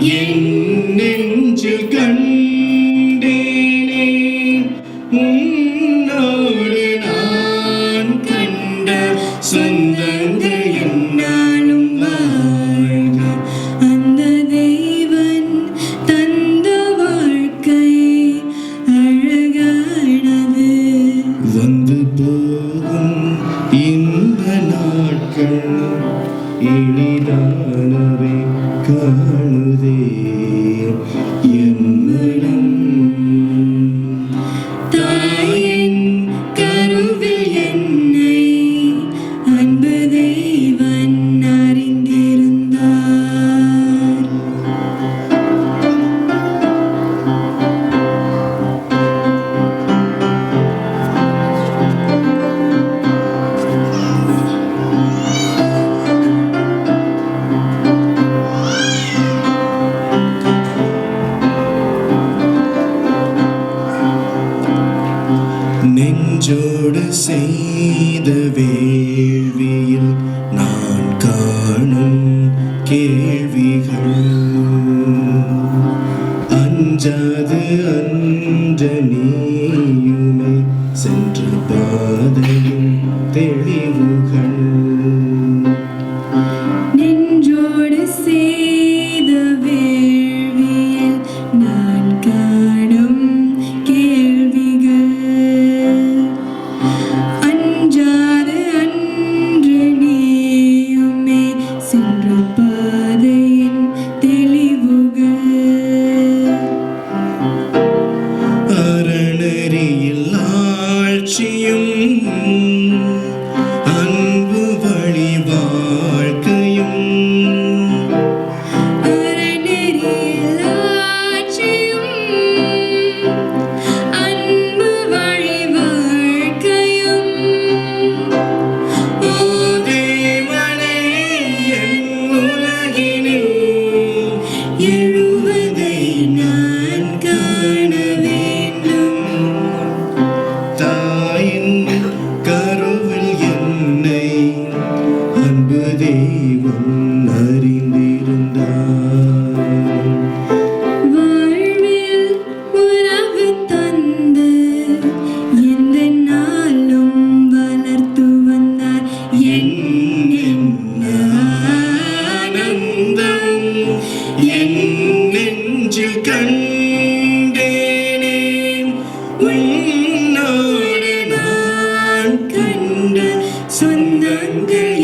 என் நெஞ்சில் கண்டேனே. உன்னோடு நான் கண்ட சொந்தங்கள் என்னாலும் வாழ்க. அந்த தெய்வன் தந்த வாழ்க்கை அழகானது. வந்து போகும் இந்த நாட்கள் இனிதானவை. 그대 நெஞ்சோடு செய்த வேள்வியில் நான் காணும் கேள்விகள். அஞ்சாது அன்ற நீயுமே சென்ற பாதையும் தெளி 솟는 길.